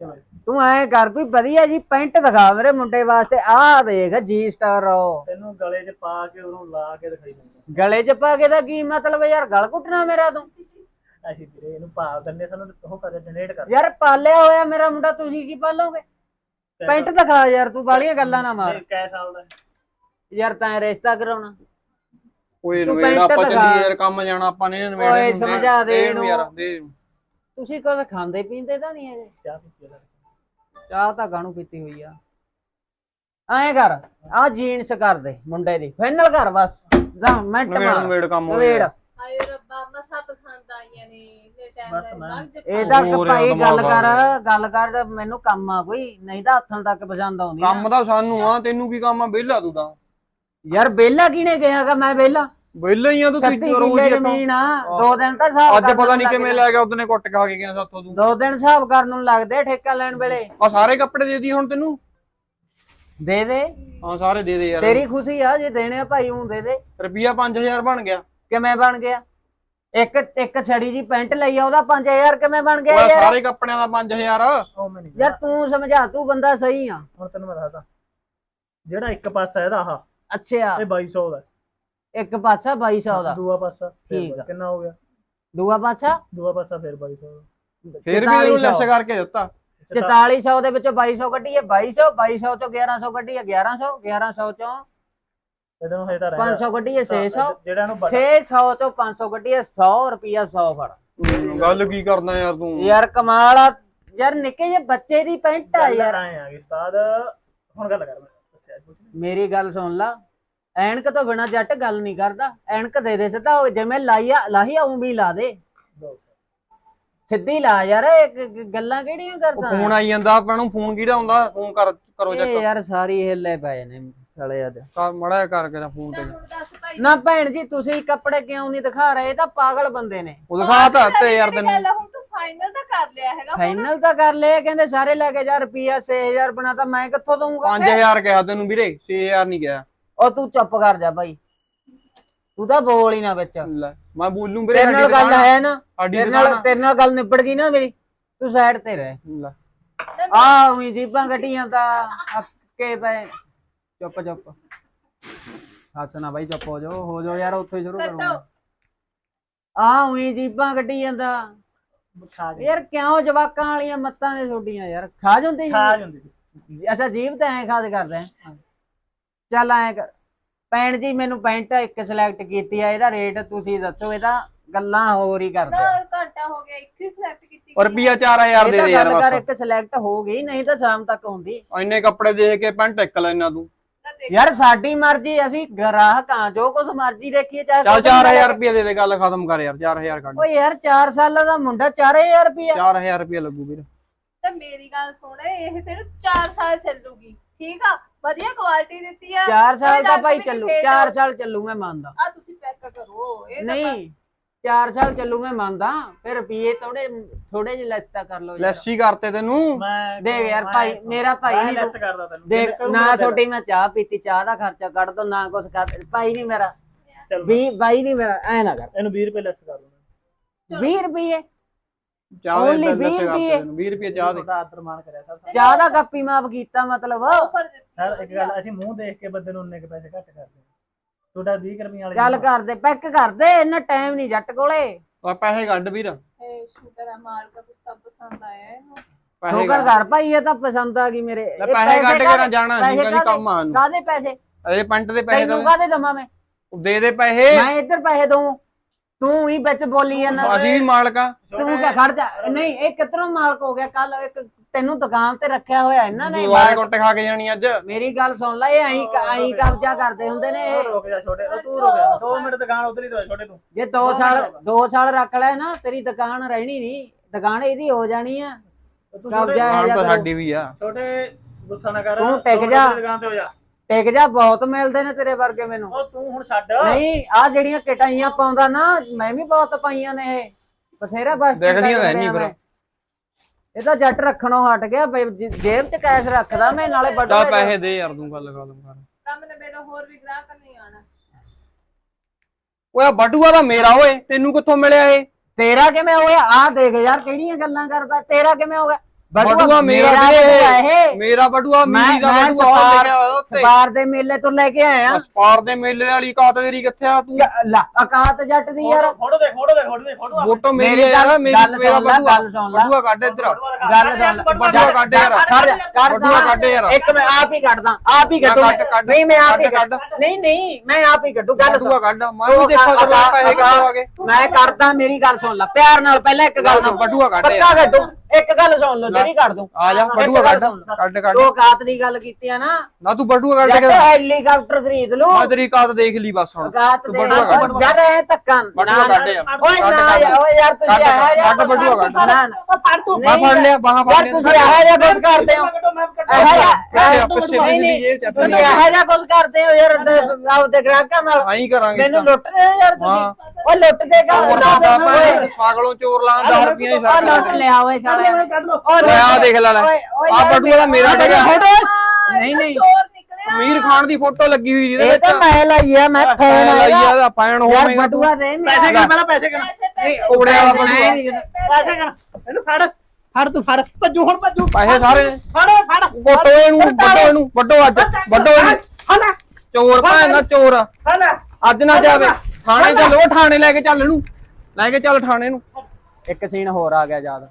ਤੂੰ ਐ ਕਰ ਕੋਈ ਵਧੀਆ ਜੀ ਪੈਂਟ ਦਿਖਾ ਮੇਰੇ ਮੁੰਡੇ ਵਾਸਤੇ। ਆਹ ਦੇਖ ਜੀ ਸਟਾਰ ਰੋ ਤੈਨੂੰ ਗਲੇ 'ਚ ਪਾ ਕੇ ਉਹਨੂੰ ਲਾ ਕੇ ਦਿਖਾਈ ਦਿੰਦਾ। ਗਲੇ 'ਚ ਪਾ ਕੇ ਦਾ ਕੀ ਮਤਲਬ ਯਾਰ ਗਲ ਘੁੱਟਣਾ ਮੇਰਾ ਤੂੰ। ਅਸੀਂ ਵੀਰੇ ਇਹਨੂੰ ਪਾਲ ਦਿੰਦੇ ਸਾਨੂੰ ਉਹ ਕਰ ਡੋਨੇਟ ਕਰ ਯਾਰ ਪਾਲਿਆ ਹੋਇਆ ਮੇਰਾ ਮੁੰਡਾ ਤੁਸੀਂ ਕੀ ਪਾਲੋਗੇ? ਪੈਂਟ ਦਿਖਾ ਯਾਰ ਤੂੰ ਬਾਲੀਆਂ ਗੱਲਾਂ ਨਾ ਮਾਰ। ਇਹ ਕੈ ਸਾਲ ਦਾ? ਯਾਰ ਤੈਂ ਰਿਸ਼ਤਾ ਕਰਾਉਣਾ। ਓਏ ਨਵੇੜ ਪੈਂਟ ਆਪਾਂ ਦਿਖਾ। ਚੱਲੀ ਯਾਰ ਕੰਮ ਜਾਣਾ ਆਪਾਂ ਨੇ ਨਵੇੜ ਓਏ ਸਮਝਾ ਦੇ ਇਹਨੂੰ। ਯਾਰ ਦੇ ਤੁਸੀਂ ਕੁਝ ਖਾਂਦੇ ਪੀਂਦੇ ਤਾਂ ਨਹੀਂ ਹੈਗੇ। ਚਾਹ ਪੀਤੀ ਆ ਚਾਹ ਤਾਂ ਗਾਣੂ ਪੀਤੀ ਹੋਈ ਆ। ਐਂ ਕਰ ਆ ਜੀਨਸ ਕਰ ਦੇ ਮੁੰਡੇ ਦੀ ਫਾਈਨਲ ਕਰ ਬਸ। ਜਾ ਮਿੰਟ ਨਵੇੜ ਮਾਰ। ਨਵੇੜ ਕੰਮ ਹੋ ਨਵੇੜ। ਗਿਆ ਹਾਏ ਰੱਬਾ ਮਸਾ ਪਸੰਦ ਆਈਆਂ ਨੇ ਇੰਨੇ ਟਾਈਮ ਬਸ ਮੈਂ- ਲੰਘ ਜੇ। ਇਹਦਾ ਹੋਰ ਭਾਈ ਯਾਰ ਗੱਲ ਦਿਮਾਗ ਕਰ ਆ ਗੱਲ ਕਰ ਮੈਨੂੰ ਕੰਮ ਆ ਕੋਈ ਨਹੀਂ ਤਾਂ ਹੱਥਾਂ ਤੱਕ ਪਸੰਦ ਆਉਂਦੀ। ਕੰਮ ਤਾਂ ਸਾਨੂੰ ਆ ਤੈਨੂੰ ਕੀ ਕੰਮ ਆ ਵਿਹਲਾ ਤੂੰ ਤਾਂ। ਯਾਰ ਬੇਲਾ ਕਿਹਨੇ ਕਿਹਾਗਾ ਮੈਂ ਬੇਲਾ ਵਿਹਲਾ ਹੀ ਆ ਤੂੰ ਸੱਤੀ ਤੂੰ ਰੋਜ਼ ਕਿੱਲੇ ਹੀ ਜ਼ਮੀਨ ਆ ਦੋ ਦਿਨ ਤਾਂ ਹਿਸਾਬ ਅੱਜ ਕਰਨ ਪਤਾ ਨੂੰ ਨਹੀਂ ਕਿਵੇਂ ਲੱਗਦੇ। ਲੈ ਗਿਆ ਉਹਦਨੇ ਕੁੱਟ ਖਾ ਕੇ ਗਿਆ ਸਾਥੋਂ ਤੂੰ। ਦੋ ਦਿਨ ਹਿਸਾਬ ਕਰਨ ਨੂੰ ਲੱਗਦੇ ਆ ਠੇਕਾ ਲੈਣ ਵੇਲੇ। ਆ ਸਾਰੇ ਕੱਪੜੇ ਦੇ ਦੀ ਹੁਣ ਤੈਨੂੰ? ਦੇ ਦੇ। ਹਾਂ ਸਾਰੇ ਦੇ ਦੇ ਯਾਰ। ਤੇਰੀ ਖੁਸ਼ੀ ਆ ਜੇ ਦੇਣੇ ਆ ਭਾਈ ਹੂੰ ਦੇ ਦੇ। ਰੁਪਿਆ 5000 ਬਣ ਗਿਆ। ਕਿਵੇਂ ਬਣ ਗਿਆ? ਇੱਕ ਇੱਕ ਛੜੀ ਜੀ ਪੈਂਟ ਲਈ ਆ ਉਹਦਾ 5000 ਕਿਵੇਂ ਬਣ ਗਿਆ ਉਹ ਯਾਰ? ਸਾਰੇ ਕੱਪੜਿਆਂ ਦਾ 5000 ਉਹ ਮੈਂ ਨਹੀਂ ਯਾਰ। ਤੂੰ ਸਮਝਾ ਤੂੰ ਬੰਦਾ ਸਹੀ ਆ। ਹੁਣ ਤੈਨੂੰ ਮੈਂ ਦੱਸਦਾ। ਜਿਹੜਾ ਇੱਕ ਪਾਸਾ ਇਹਦਾ ਆਹ ਅੱਛਾ। ਇਹ 2200 ਦਾ। ਇੱਕ ਪਾਸਾ 2200 ਦਾ। ਦੂਆ ਪਾਸਾ ਫਿਰ ਠੀਕ ਆ। ਕਿੰਨਾ ਹੋ ਗਿਆ? ਦੂਆ ਪਾਸਾ? ਦੂਆ ਪਾਸਾ ਫਿਰ 2200 ਦਾ ਫੇਰ ਵੀ ਇਹਨੂੰ ਲੈਸ 4400 ਕਰਕੇ ਦਿੱਤਾ। 4400 ਦੇ ਵਿੱਚੋਂ 2200 ਕੱਢੀਏ 2200 2200 ਚੋਂ 1100 ਕੱਢੀਏ 1100 1100 ਚੋਂ ਇਹਦੇ ਹਜੇ ਤਾਂ ਰਹਿੰਦਾ 500 ਕੱਢੀਏ 600 ਜਿਹੜਾ ਨੂੰ ਬਟਨ 600 ਚੋਂ 500 ਕੱਢੀਏ 100 ਰੁਪਿਆ 100 ਫੜ। ਗੱਲ ਕੀ ਕਰਦਾ ਯਾਰ ਤੂੰ? ਯਾਰ ਕਮਾਲ ਆ। ਯਾਰ ਨਿੱਕੇ ਜਿਹੇ ਬੱਚੇ ਦੀ ਪੈਂਟ ਆ ਯਾਰ। ਆਏ ਆ ਉਸਤਾਦ ਹੁਣ ਗੱਲ ਕਰ ਮੈਂ। ਦੱਸਿਆ ਕੁਝ ਮੇਰੀ ਗੱਲ ਸੁਣ ਲਾ। ਐਨਕ ਤੋਂ ਬਿਨਾ ਜੱਟ ਗੱਲ ਨਹੀਂ ਕਰਦਾ। ਐਨਕ ਦੇ ਦੇ ਸਿੱਧਾ ਉਹ ਜਿਵੇਂ ਲਾਈਆ ਲਾਹੀ ਆਉਂ ਵੀ ਲਾ ਦੇ। ਸਿੱਧੀ ਲਾ ਯਾਰ ਇਹ ਗ- ਗ- ਗੱਲਾਂ ਕਿਹੜੀਆਂ ਕਰਦਾ? ਫੋਨ ਆਈ ਜਾਂਦਾ ਆਪਾਂ ਨੂੰ ਫੋਨ ਕਿਹੜਾ ਆਉਂਦਾ? ਫੋਨ ਕਰ ਕਰੋ ਇਹ ਚੈੱਕ। ਯਾਰ ਸਾਰੀ ਹਿੱਲੇ ਪਏ ਨੇ ਸਾਲੇ ਅੱਜ। ਮੜਾ ਕਰਕੇ ਦਾ ਫੋਨ ਤਾਂ। ਤੇ ਹੁਣ ਦੱਸ ਭਾਈ ਨਾ ਭੈਣ ਜੀ ਤੁਸੀਂ ਕੱਪੜੇ ਕਿਉਂ ਨਹੀਂ ਦਿਖਾ ਰਹੇ? ਇਹ ਤਾਂ ਪਾਗਲ ਬੰਦੇ ਨੇ। ਉਹ ਦਿਖਾ ਤਾਂ ਤੇ ਯਾਰ ਤੈਨੂੰ। ਗੱਲ ਹੁਣ ਤੂੰ ਫਾਈਨਲ ਤਾਂ ਕਰ ਲਿਆ ਹੈਗਾ। ਫਾਈਨਲ ਤਾਂ ਕਰ ਲਏ ਕਹਿੰਦੇ ਸਾਰੇ ਲੈ ਕੇ ਜਾ ਰੁਪਿਆ 6000 ਬਣਾ ਤਾਂ ਮੈਂ ਕਿੱਥੋਂ ਦਊਂਗਾ? 5000 ਕਿਹਾ ਤੈਨੂੰ ਵੀਰੇ 6000 ਨਹੀਂ ਕਿਹਾ। ਉਹ ਤੂੰ ਚੁੱਪ ਕਰ ਜਾ ਭਾਈ। ਤੂੰ ਤਾਂ ਬੋਲ ਹੀ ਨਾ ਵਿੱਚ। ਲੈ ਮੈਂ ਬੋਲੂੰ ਵੀਰੇ ਤੇਰੇ ਨਾਲ ਗੱਲ ਹੈ ਨਾ ਤੇਰੇ ਨਾਲ ਤੇਰੇ ਨਾਲ ਗੱਲ ਨਿਬੜ ਗਈ ਨਾ ਮੇਰੀ। ਤੂੰ ਸਾਈਡ ਤੇ ਰਹਿ। ਲੈ, ਆ ਉਹੀ ਜੀਬਾਂ ਗੱਡੀਆਂ ਤਾਂ ਅੱਕੇ ਪਏ। ਚੁੱਪ ਚੁੱਪ। ਹੱਥ ਨਾ ਬਾਈ ਚੁੱਪ ਹੋ ਜਾਓ। ਹੋ ਜਾਓ ਯਾਰ ਉੱਥੇ ਸ਼ੁਰੂ। ਕਰੋ। ਆ ਉਹੀ ਜੀਬਾਂ ਗੱਡੀ ਜਾਂਦਾ। ਖਾ ਯਾਰ ਕਿਉਂ ਜਵਾਕਾਂ ਵਾਲੀਆਂ ਮੱਤਾਂ ਨੇ ਛੋਡੀਆਂ ਯਾਰ? ਖਾ ਜਾਂਦੇ ਖਾ ਜਾਂਦੀ। ਅੱਛਾ ਜੀਬ ਤਾਂ ਐ ਖਾਦ ਕਰਦੇ। ਆ ਚੱਲ ਐ ਕਰ ਭੈਣ ਜੀ ਮੈਨੂੰ ਪੈਂਟ ਇੱਕ ਸਿਲੈਕਟ ਕੀਤੀ ਆ ਇਹਦਾ ਰੇਟ ਤੁਸੀਂ ਦੱਸੋ ਇਹਦਾ ਗੱਲਾਂ ਹੋਰ ਹੀ ਕਰਦੇ ਆ। ਘੰਟਾ ਹੋ ਗਿਆ ਇੱਕ ਹੀ ਸਿਲੈਕਟ ਕੀਤੀ ਉਹ ਰੁਪਿਆ 4000 ਦੇ ਤਾਂ ਦੇ ਯਾਰ ਗੱਲ ਕਰ ਬਸ। ਇੱਕ ਸਿਲੈਕਟ ਹੋ ਗਈ ਨਹੀਂ ਤਾਂ ਸ਼ਾਮ ਤੱਕ ਹੁੰਦੀ ਇੰਨੇ ਕੱਪੜੇ ਦੇਖ ਕੇ ਪੈਂਟ ਟਿਕ ਲੈਣਾ ਤੂੰ। ਤਾਂ ਦੇਖ। ਯਾਰ ਸਾਡੀ ਮਰਜ਼ੀ ਅਸੀਂ ਗ੍ਰਾਹਕ ਆ ਜੋ ਕੁਝ ਮਰਜ਼ੀ ਦੇਖੀਏ ਚਾਹੇ ਚੱਲ ਕੁਛ ਵੀ 4000 ਲੈ ਰੁਪਏ ਦੇ ਦੇ ਗੱਲ ਖਤਮ ਕਰ ਯਾਰ 4000 ਕੱਢ। ਓਏ ਯਾਰ 4 ਸਾਲਾਂ ਦਾ ਮੁੰਡਾ 4000 ਰੁਪਇਆ 4000 ਰੁਪਏ ਲੱਗੂ ਵੀਰ। ਤਾਂ ਮੇਰੀ ਗੱਲ ਸੁਣ ਇਹ ਤੈਨੂੰ 4 ਸਾਲ ਚੱਲੂਗੀ। ਠੀਕ ਆ ਵਧੀਆ ਕੁਆਲਿਟੀ ਦਿੱਤੀ ਆ। 4 ਸਾਲ ਦਾ ਭਾਈ ਚੱਲੂ fade 4 ਸਾਲ ਚੱਲੂ ਮੈਂ ਮੰਨਦਾ। ਆ ਤੁਸੀਂ ਪੈਕ ਕਰੋ ਇਹ ਤਾਂ ਨਹੀਂ 4 ਸਾਲ ਚੱਲੂ ਮੈਂ ਮੰਨਦਾ ਫਿਰ ਰੁਪਏ ਥੋੜੇ ਥੋੜੇ ਜਿਹੇ ਲੈਸ ਤਾਂ ਕਰ ਲਓ ਯਾਰ। ਲੈਸੀ ਕਰਤੇ ਤੈਨੂੰ। ਮੈਂ ਦੇਖ ਯਾਰ ਭਾਈ ਮੇਰਾ ਭਾਈ ਨਹੀਂ ਲੈਸ ਕਰਦਾ ਤੈਨੂੰ। ਦੇਖ ਨਾ ਛੋਟੀ ਮੈਂ ਚਾਹ ਪੀਤੀ ਚਾਹ ਦਾ ਖਰਚਾ ਕੱਢ ਦੋ ਨਾ ਕੁਛ ਕਰ ਭਾਈ ਨਹੀਂ ਮੇਰਾ। ਚੱਲ ਵੀ ਬਾਈ ਨਹੀਂ ਮੇਰਾ ਐ ਨਾ ਕਰ। ਇਹਨੂੰ 20 ਰੁਪਏ ਲੈਸ ਕਰ ਦੂੰਗਾ 20 ਰੁਪਏ ਚਾਹ ਦੇ Only ਲੈਸ 20 ਕਰਤੇ ਰੁਪਏ। ਤੈਨੂੰ 20 ਰੁਪਏ ਚਾਹ ਦੇ। ਉਹਦਾ ਆਦਰ ਮਾਨ ਕਰਿਆ ਸਰ ਚਾਹ ਦਾ ਕੱਪੀ ਮਾਫ ਕੀਤਾ ਮਤਲਬ। ਆਫਰ ਦਿੱਤੀ ਸਰ ਇੱਕ ਗੱਲ ਅਸੀਂ ਮੂੰਹ ਦੇਖ ਕੇ ਬੰਦੇ ਨੂੰ ਉਨੇ ਕੁ ਪੈਸੇ ਘੱਟ ਕਰਦੇ ਹਾਂ। ਤੁਹਾਡਾ 20 ਰੁਪਏ ਵਾਲੀ ਚੱਲ ਕਰਦੇ ਪੈਕ ਕਰਦੇ ਇੰਨਾ ਟਾਈਮ ਨਹੀਂ ਜੱਟ ਕੋਲੇ। ਆ ਪੈਸੇ ਕੱਢ ਵੀਰ। ਇਹ ਸ਼ੂਗਰ ਆ ਮਾਲ ਦਾ ਕੁਛ ਤਾਂ ਪਸੰਦ ਆਇਆ ਇਹਨੂੰ। ਪੈਸੇ ਸ਼ੁਕਰ ਕੱਢ। ਕਰ ਭਾਈ ਇਹ ਤਾਂ ਪਸੰਦ ਆ ਗਈ ਮੇਰੇ। ਲੈ ਇਹ ਪੈਸੇ ਕੱਢ ਕੇ ਨਾ ਕਾਹਦੇ- ਜਾਣਾ ਪੈਸੇ ਨਹੀਂ ਕਦੀ ਕਾਹਦੇ- ਕੰਮ ਆਣ ਕਾਹਦੇ ਪੈਸੇ? ਅਰੇ ਪੈਂਟ ਦੇ ਪੈਸੇ ਤੈਨੂੰ ਤਾਂ ਕਾਹਦੇ ਦਵਾਂ ਮੈਂ? ਦੇ ਦੇ ਪੈਸੇ। ਮੈਂ ਇੱਧਰ ਪੈਸੇ ਦਊਂ। ਤੂੰ ਹੀ ਵਿੱਚ ਬੋਲੀ ਜਾਂਦਾ ਅਸੀਂ ਵੀ। ਮਾਲਕ ਆ। ਤੂੰ ਕਿਆ ਖੜ ਜਾ। ਨਹੀਂ ਇਹ ਕਿਤਰੋਂ ਮਾਲਕ ਹੋ ਗਿਆ? ਕੱਲ ਇੱਕ ਤੈਨੂੰ ਦੁਕਾਨ ਤੇ ਰੱਖਿਆ ਹੋਇਆ ਇਹਨਾਂ ਨੇ। ਦੁਆਰੇ ਕੁੱਟ ਖਾ ਕੇ ਜਾਣੀ ਅੱਜ। ਮੇਰੀ ਗੱਲ ਸੁਣ ਲੈ ਇਹ ਐਂ ਐਂ ਕਬਜ਼ਾ ਕਰਦੇ ਹੁੰਦੇ ਨੇ। ਇਹ। ਰੁਕ ਜਾ ਛੋਟੇ ਤੂੰ ਰੁਕ ਜਾ। 2 ਮਿੰਟ ਦੁਕਾਨ ਉਧਰ ਹੀ ਦੋ ਛੋਟੇ ਤੂੰ। ਜੇ 2 ਸਾਲ 2 ਸਾਲ ਰੱਖ ਲੈ ਨਾ ਤੇਰੀ ਦੁਕਾਨ ਰਹਿਣੀ ਨਹੀਂ। ਦੁਕਾਨ ਇਹਦੀ ਹੋ ਜਾਣੀ ਆ। ਤੂੰ ਕਬਜ਼ਾ ਕਰੋ। ਸਾਡੀ ਵੀ ਆ। ਛੋਟੇ ਗੁੱਸਾ ਨਾ ਕਰ। ਤੂੰ ਟਿਕ ਜਾ। ਦੁਕਾਨ ਤੇ ਹੋ ਜਾ। ਟਿਕ ਜਾ ਬਹੁਤ ਮਿਲਦੇ ਨੇ ਤੇਰੇ ਵਰਗੇ ਮੈਨੂੰ। ਉਹ ਤੂੰ ਹੁਣ ਛੱਡ। ਨਹੀਂ ਆ ਜਿਹੜੀਆਂ ਕਟਾਈਆਂ ਪਾਉਂਦਾ ਨਾ ਮੈਂ ਵੀ ਬਹੁਤ ਪਾਈਆਂ ਨੇ ਇਹ। ਬਥੇਰਾ ਬਸ ਦਿਖਦੀਆਂ ਨਹੀਂ ਫਿਰ। ਇਹ ਤਾਂ ਜੱਟ ਰੱਖਣੋਂ ਹਟ ਗਿਆ ਜੇਬ 'ਚ ਕੈਸ਼ ਰੱਖਦਾ ਮੈਂ ਨਾਲੇ ਵੱਡਾ ਪੈਸੇ ਦੇ ਯਾਰ ਤੂੰ ਗੱਲ ਕਰ। ਕੰਮ ਨੇ ਮੇਰਾ ਹੋਰ ਵੀ ਗ੍ਰਾਹਕ ਨਹੀਂ ਆਣਾ ਓਏ ਬਟੂਆ ਤਾਂ ਮੇਰਾ ਓਏ ਤੈਨੂੰ ਕਿੱਥੋਂ ਮਿਲਿਆ ਇਹ? ਤੇਰਾ ਕਿਵੇਂ ਹੋਇਆ ਆ ਦੇਖ ਯਾਰ ਕਿਹੜੀਆਂ ਗੱਲਾਂ ਕਰਦਾ ਤੇਰਾ ਕਿਵੇਂ ਹੋ ਗਿਆ? ਬਟੂਆ ਮੇਰਾ ਵੀਰੇ ਇਹ। ਮੇਰਾ ਬਟੂਆ ਮੀਰੀ ਦਾ ਬਟੂਆ ਉੱਤੇ ਸਪਾਰ ਦੇ ਮੇਲੇ ਤੋਂ ਲੈ ਕੇ ਆਇਆ। ਸਪਾਰ ਦੇ ਮੇਲੇ ਵਾਲੀ ਕਾਤ ਤੇਰੀ ਕਿੱਥੇ ਆ ਤੂੰ? ਲਾ ਅਕਾਤ ਜੱਟ ਦੀ ਯਾਰ। ਫੋਟੋ ਦੇਖ ਫੋਟੋ ਦੇਖ ਫੋਟੋ ਦੇਖ ਫੋਟੋ ਫੋਟੋ ਮੇਰੀ ਯਾਰ ਗੱਲ- ਮੇਰੀ ਗੱਲ ਮੇਰਾ ਬਟੂਆ ਗੱਲ। ਬਟੂਆ ਕੱਢ ਇੱਧਰ। ਗੱਲ ਸੁਣ ਬਟੂਆ ਕੱਢ। ਯਾਰ ਬਟੂਆ ਕੱਢ ਯਾਰ। ਇੱਕ ਮੈਂ ਆਪ ਹੀ ਕੱਢਦਾ ਆਪ ਹੀ ਕੱਢੂ। ਨਹੀਂ ਮੈਂ ਆਪ ਹੀ ਕੱਢ, ਨਹੀਂ ਨਹੀਂ ਮੈਂ ਆਪ ਹੀ ਕੱਢੂ ਗੱਲ ਬਟੂਆ ਸੁਣ। ਕੱਢ ਮੈਂ ਵੀ ਦੇਖਾਂ ਚਲਾ ਪੈਸੇ ਕਿੱਥੋਂ ਆ ਗਏ ਮੈਂ ਕਰਦਾ ਮੇਰੀ ਗੱਲ ਸੁਣ ਲੈ ਪਿਆਰ ਨਾਲ ਪਹਿਲਾਂ ਇੱਕ ਗੱਲ ਬਟੂਆ ਕੱਢ ਪੱਕਾ ਕੱਢੂ। ਇੱਕ ਗੱਲ ਸੁਣ ਲਓ ਜਿਹੜੀ ਕੱਢ ਦੂੰ। ਆ ਜਾ ਬਟੂਆ ਕੱਢ। ਕੱਢ ਕੱਢ। ਕਾਤ ਦੀ ਗੱਲ ਕੀਤੀ ਆ ਨਾ। ਨਾ ਤੂੰ ਬਟੂਆ ਕੱਢ ਕੇ ਹੈਲੀਕਾਪਟਰ ਖਰੀਦ ਲਓ ਮੈਂ ਤੇਰੀ ਕਾਤ ਦੇਖ ਲਈ ਬਸ ਹੁਣ। ਤੂੰ ਬਟੂਆ ਕੱਢ। ਯਾਰ ਐ ਧੱਕਾ ਬਟੂਆ ਕੱਢ। ਯਾਰ ਓਏ ਨਾ। ਯਾਰ ਓਏ ਯਾਰ ਤੁਸੀਂ ਆਇਆ ਯਾਰ ਕੱਢ ਬਟੂਆ ਕੱਢ। ਨਾ। ਫੜ ਤੂੰ। ਮੈਂ ਫੜ ਲਿਆ ਬਾਹਾਂ ਫੜ ਯਾਰ ਲਿਆ। ਤੁਸੀਂ ਇਹੋ ਜਿਹਾ ਕੁਝ ਕਰਦੇ ਹੋ। ਮੈਂ ਇਹੋ ਜਿਹਾ ਕੱਢਿਆ, ਇਹ ਪਿੱਛੇ ਨਹੀਂ, ਦੀ ਨਹੀਂ, ਜੇਬ ਚ ਤੁਸੀਂ ਇਹੋ ਜਿਹਾ ਕੁਝ ਕਰਦੇ ਹੋ ਯਾਰ ਆਪਦੇ ਗ੍ਰਾਹਕਾਂ ਨਾਲ। ਆਈ ਕਰਾਂਗੇ ਮੈਨੂੰ ਤਾਂ। ਲੁੱਟ ਰਹੇ ਹੋ ਯਾਰ ਹਾਂ। ਤੁਸੀਂ ਓਏ ਲੁੱਟ ਦੇ ਕਾ ਹੋਰ ਦਾ ਭਾਵੇਂ ਸਾਗਲੋਂ ਚੋਰ ਲਾਂ 10 ਰੁਪਏ ਹੀ ਓ ਫ਼ਰਕ ਲੁੱਟ ਲਿਆ ਓਏ ਸਾਲੇ ਨੇ। ਕੱਢ ਲੋ ਓ ਓਏ ਲੁੱਟ ਆ ਦੇਖ ਲੈ ਲੈ ਓਏ ਓਏ ਆ ਯਾਰ ਬਟੂਆ ਦਾ ਮੇਰਾ ਮੇਰਾ ਹੈਗਾ ਫੋਟੋ ਨਹੀਂ ਨਹੀਂ, ਨਹੀਂ। ਚੋਰ ਨਿਕਲਿਆ। ਅਮੀਰ ਖਾਨ ਦੀ ਫੋਟੋ ਲੱਗੀ ਹੋਈ ਜਿਹਦੇ ਇਹ ਤਾਂ ਮੈਂ ਲਾਈ ਆ ਮੈਂ ਫੋਨ ਲਾਈ ਆ ਦਾ ਹੋਵੇਗਾ ਬਟੂਆ ਦੇ ਪੈਸੇ ਮੇਰਾ ਗਣ ਪਹਿਲਾਂ ਪੈਸੇ ਪੈਸੇ ਨਹੀਂ, ਪੈਸੇ ਉੜੇ ਵਾਲਾ ਪੈਸੇ, ਬਟੂਆ। ਪੈਸੇ, ਪੈਸੇ ਗਣ ਇਹਨੂੰ ਫੜ। ਫੜ ਤੂੰ ਫੜ। ਭੱਜੂ ਹੁਣ ਭੱਜੂ। ਪੈਸੇ ਸਾਰੇ। ਫੜ ਫੜ। ਕੋਟੋ ਇਹਨੂੰ ਵੱਡੋ ਇਹਨੂੰ ਵੱਡੋ ਅੱਜ ਵੱਡੋ ਇਹਨੂੰ। ਹਲਾ ਚੋਰ ਭੈਣ ਦਾ ਚੋਰ। ਹਲਾ ਅੱਜ ਨਾ ਜਾਵੇ। ਥਾਣੇ ਚੱਲ ਥਾਣੇ ਲੈ ਕੇ ਚੱਲ ਇਹਨੂੰ। ਲੈ ਕੇ ਚੱਲ ਥਾਣੇ ਨੂੰ ਇੱਕ ਸੀਨ ਹੋਰ ਆ ਗਿਆ ਯਾਦ।